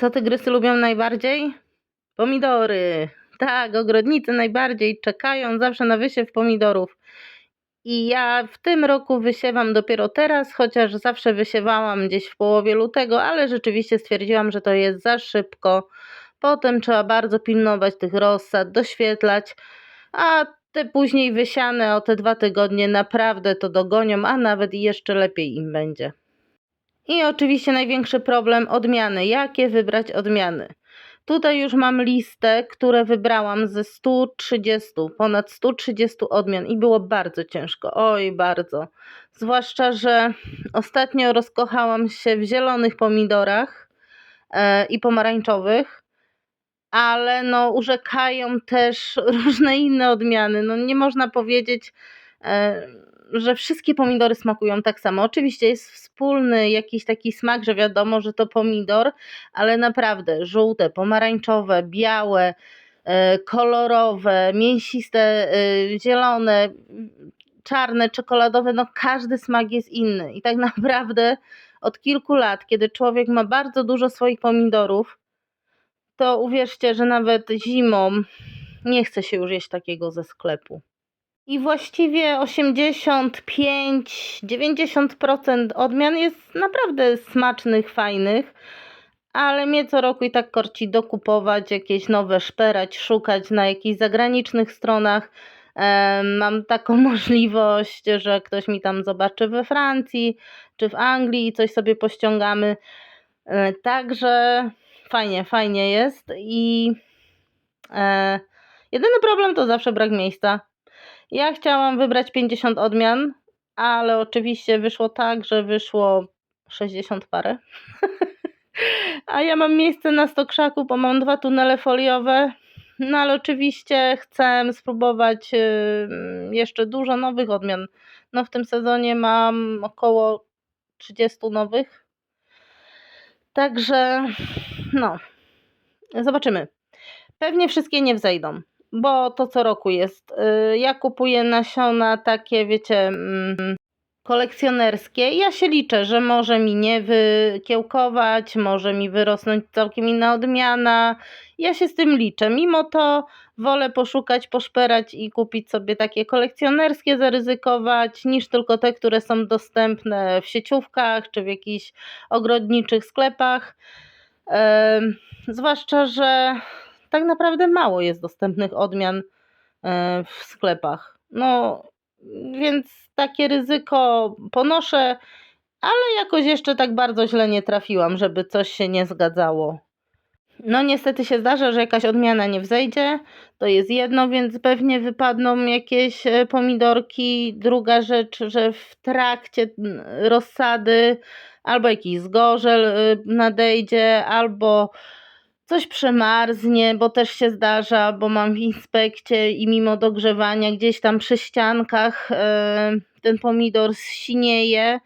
Co tygrysy lubią najbardziej? Pomidory. Tak, ogrodnicy najbardziej czekają zawsze na wysiew pomidorów. I ja w tym roku wysiewam dopiero teraz, chociaż zawsze wysiewałam gdzieś w połowie lutego, ale rzeczywiście stwierdziłam, że to jest za szybko. Potem trzeba bardzo pilnować tych rozsad, doświetlać, a te później wysiane o te dwa tygodnie naprawdę to dogonią, a nawet jeszcze lepiej im będzie. I oczywiście największy problem odmiany. Jakie wybrać odmiany? Tutaj już mam listę, które wybrałam ze 130, ponad 130 odmian i było bardzo ciężko. Oj, bardzo. Zwłaszcza, że ostatnio rozkochałam się w zielonych pomidorach e, i pomarańczowych, ale no urzekają też różne inne odmiany. No nie można powiedzieć, e, że wszystkie pomidory smakują tak samo. Oczywiście jest wspólny jakiś taki smak, że wiadomo, że to pomidor, ale naprawdę żółte, pomarańczowe, białe, e, kolorowe, mięsiste, e, zielone, czarne, czekoladowe, no każdy smak jest inny. I tak naprawdę od kilku lat, kiedy człowiek ma bardzo dużo swoich pomidorów, to uwierzcie, że nawet zimą nie chce się już jeść takiego ze sklepu. I właściwie 85-90% odmian jest naprawdę smacznych, fajnych, ale mnie co roku i tak korci dokupować, jakieś nowe szperać, szukać na jakichś zagranicznych stronach. Mam taką możliwość, że ktoś mi tam zobaczy we Francji czy w Anglii i coś sobie pościągamy. E, Także fajnie, fajnie jest i e, jedyny problem to zawsze brak miejsca. Ja chciałam wybrać 50 odmian, ale oczywiście wyszło tak, że wyszło 60 parę. A ja mam miejsce na 100 krzaków, bo mam dwa tunele foliowe. No ale oczywiście chcę spróbować jeszcze dużo nowych odmian. No w tym sezonie mam około 30 nowych. Także no, zobaczymy. Pewnie wszystkie nie wzejdą, bo to co roku jest. Y, Ja kupuję nasiona takie, wiecie, mm, kolekcjonerskie. Ja się liczę, że może mi nie wykiełkować, może mi wyrosnąć całkiem inna odmiana. Ja się z tym liczę. Mimo to wolę poszukać, poszperać i kupić sobie takie kolekcjonerskie, zaryzykować, niż tylko te, które są dostępne w sieciówkach czy w jakichś ogrodniczych sklepach. Em, Zwłaszcza, że tak naprawdę mało jest dostępnych odmian e, w sklepach. No, więc takie ryzyko ponoszę, ale jakoś jeszcze tak bardzo źle nie trafiłam, żeby coś się nie zgadzało. No niestety się zdarza, że jakaś odmiana nie wzejdzie, to jest jedno, więc pewnie wypadną jakieś e, pomidorki. Druga rzecz, że w trakcie rozsady albo jakiś zgorzel y, nadejdzie, albo coś przemarznie, bo też się zdarza, bo mam w inspekcie i mimo dogrzewania gdzieś tam przy ściankach e, ten pomidor zsinieje,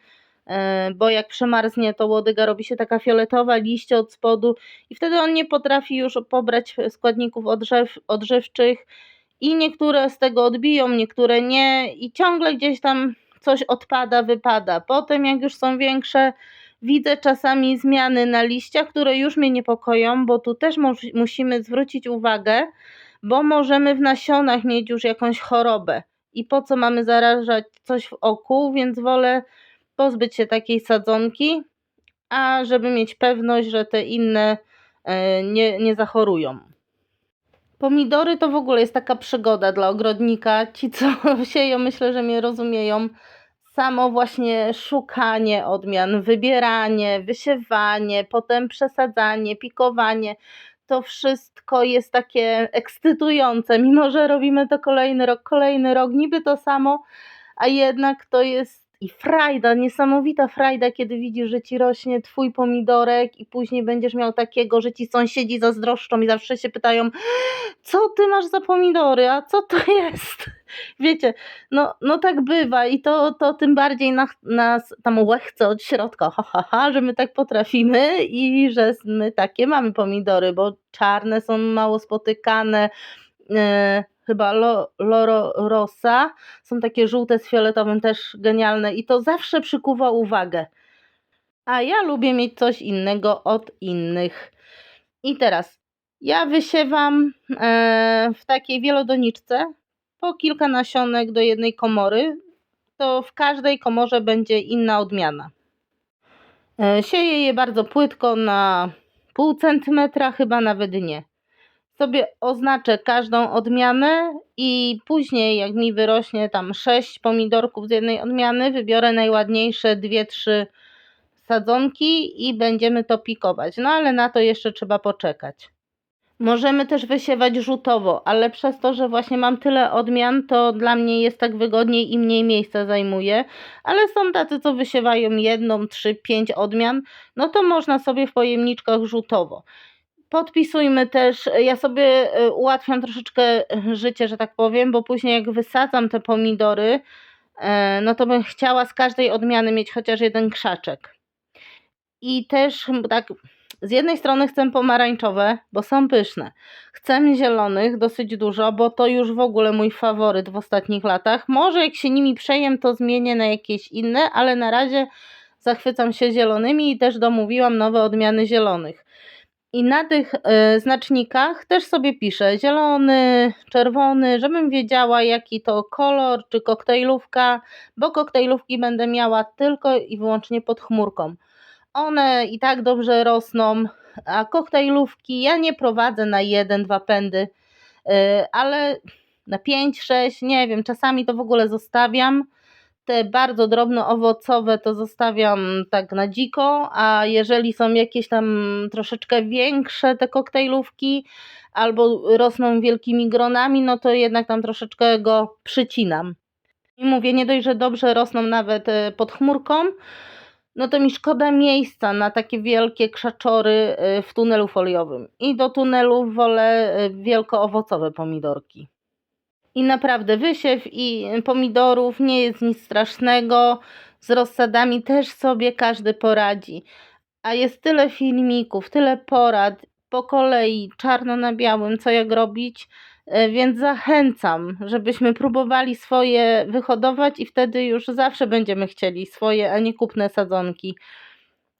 e, bo jak przemarznie, to łodyga robi się taka fioletowa, liście od spodu i wtedy on nie potrafi już pobrać składników odżew, odżywczych i niektóre z tego odbiją, niektóre nie i ciągle gdzieś tam coś odpada, wypada. Potem jak już są większe, widzę czasami zmiany na liściach, które już mnie niepokoją, bo tu też mus- musimy zwrócić uwagę, bo możemy w nasionach mieć już jakąś chorobę. I po co mamy zarażać coś w oku, więc wolę pozbyć się takiej sadzonki, a żeby mieć pewność, że te inne e, nie, nie zachorują. Pomidory to w ogóle jest taka przygoda dla ogrodnika. Ci, co sieją, myślę, że mnie rozumieją. Samo właśnie szukanie odmian, wybieranie, wysiewanie, potem przesadzanie, pikowanie. To wszystko jest takie ekscytujące, mimo że robimy to kolejny rok, kolejny rok, niby to samo, a jednak to jest i frajda, niesamowita frajda, kiedy widzisz, że ci rośnie twój pomidorek i później będziesz miał takiego, że ci sąsiedzi zazdroszczą i zawsze się pytają, co ty masz za pomidory, a co to jest? Wiecie, no, no tak bywa i to, to tym bardziej na, nas tam łechce od środka, ha, ha, ha, że my tak potrafimy i że my takie mamy pomidory, bo czarne są mało spotykane, e, chyba lo, Loro Rosa, są takie żółte z fioletowym też genialne i to zawsze przykuwa uwagę. A ja lubię mieć coś innego od innych. I teraz ja wysiewam e, w takiej wielodoniczce po kilka nasionek do jednej komory. To w każdej komorze będzie inna odmiana. E, Sieję je bardzo płytko na pół centymetra, chyba nawet nie. Sobie oznaczę każdą odmianę i później jak mi wyrośnie tam sześć pomidorków z jednej odmiany, wybiorę najładniejsze dwie, trzy sadzonki i będziemy to pikować. No ale na to jeszcze trzeba poczekać. Możemy też wysiewać rzutowo, ale przez to, że właśnie mam tyle odmian, to dla mnie jest tak wygodniej i mniej miejsca zajmuje. Ale są tacy, co wysiewają jedną, trzy, pięć odmian, no to można sobie w pojemniczkach rzutowo. Podpisujmy też, ja sobie y, ułatwiam troszeczkę y, życie, że tak powiem, bo później jak wysadzam te pomidory, e, no to bym chciała z każdej odmiany mieć chociaż jeden krzaczek. I też tak z jednej strony chcę pomarańczowe, bo są pyszne. Chcę zielonych dosyć dużo, bo to już w ogóle mój faworyt w ostatnich latach. Może jak się nimi przejem, to zmienię na jakieś inne, ale na razie zachwycam się zielonymi i też domówiłam nowe odmiany zielonych. I na tych y, znacznikach też sobie piszę zielony, czerwony, żebym wiedziała jaki to kolor czy koktajlówka, bo koktajlówki będę miała tylko i wyłącznie pod chmurką one i tak dobrze rosną, a koktajlówki ja nie prowadzę na jeden, dwa pędy, y, ale na pięć, sześć, nie wiem, czasami to w ogóle zostawiam. Te bardzo drobno owocowe to zostawiam tak na dziko, a jeżeli są jakieś tam troszeczkę większe te koktajlówki albo rosną wielkimi gronami, no to jednak tam troszeczkę go przycinam. I mówię, nie dość, że dobrze rosną nawet y, pod chmurką, no to mi szkoda miejsca na takie wielkie krzaczory y, w tunelu foliowym. I do tunelu wolę y, wielkoowocowe pomidorki. I naprawdę wysiew i pomidorów nie jest nic strasznego. Z rozsadami też sobie każdy poradzi. A jest tyle filmików, tyle porad po kolei, czarno na białym, co jak robić. E, Więc zachęcam, żebyśmy próbowali swoje wyhodować i wtedy już zawsze będziemy chcieli swoje, a nie kupne sadzonki.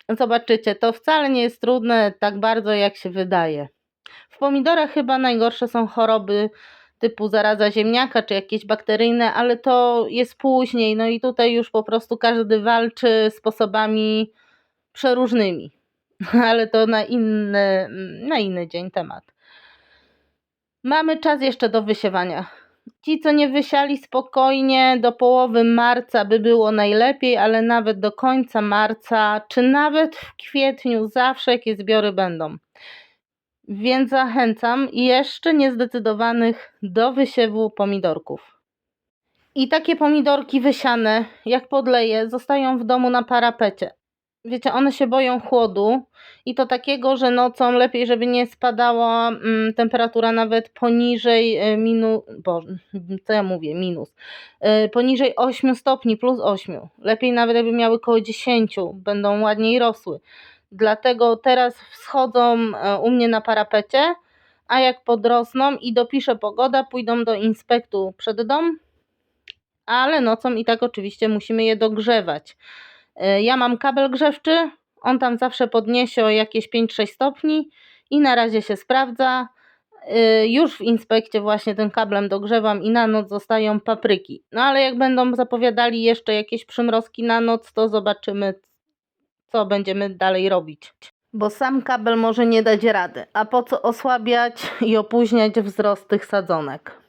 Zobaczycie, to wcale nie jest trudne tak bardzo, jak się wydaje. W pomidorach chyba najgorsze są choroby typu zaraza ziemniaka czy jakieś bakteryjne, ale to jest później. No i tutaj już po prostu każdy walczy sposobami przeróżnymi. Ale to na inny, na inny dzień temat. Mamy czas jeszcze do wysiewania. Ci, co nie wysiali spokojnie, do połowy marca by było najlepiej, ale nawet do końca marca, czy nawet w kwietniu, zawsze jakieś zbiory będą. Więc zachęcam jeszcze niezdecydowanych do wysiewu pomidorków. I takie pomidorki wysiane, jak podleję, zostają w domu na parapecie. Wiecie, one się boją chłodu i to takiego, że nocą lepiej, żeby nie spadała mm, temperatura nawet poniżej minus, boże, co ja mówię, minus, y, poniżej 8 stopni, plus 8. Lepiej nawet jakby miały koło 10, będą ładniej rosły. Dlatego teraz wschodzą e, u mnie na parapecie, a jak podrosną i dopisze pogoda, pójdą do inspektu przed dom, ale nocą i tak oczywiście musimy je dogrzewać. E, Ja mam kabel grzewczy, on tam zawsze podniesie o jakieś 5-6 stopni i na razie się sprawdza. E, Już w inspekcie właśnie tym kablem dogrzewam i na noc zostają papryki. No ale jak będą zapowiadali jeszcze jakieś przymrozki na noc, to zobaczymy, co będziemy dalej robić. Bo sam kabel może nie dać rady, a po co osłabiać i opóźniać wzrost tych sadzonek.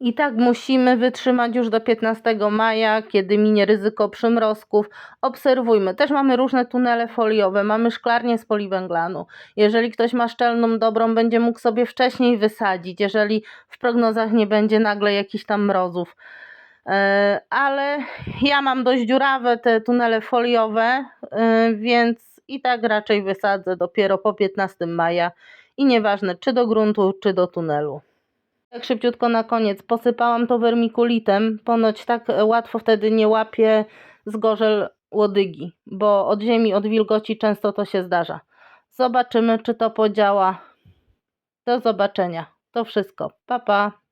I tak musimy wytrzymać już do 15 maja, kiedy minie ryzyko przymrozków. Obserwujmy. Też mamy różne tunele foliowe, mamy szklarnię z poliwęglanu. Jeżeli ktoś ma szczelną dobrą, będzie mógł sobie wcześniej wysadzić, jeżeli w prognozach nie będzie nagle jakichś tam mrozów. E, Ale ja mam dość dziurawe te tunele foliowe, e, więc i tak raczej wysadzę dopiero po 15 maja. I nieważne, czy do gruntu, czy do tunelu. Tak szybciutko na koniec. Posypałam to wermikulitem. Ponoć tak łatwo wtedy nie łapie zgorzel łodygi, bo od ziemi, od wilgoci często to się zdarza. Zobaczymy, czy to podziała. Do zobaczenia. To wszystko. Pa, pa.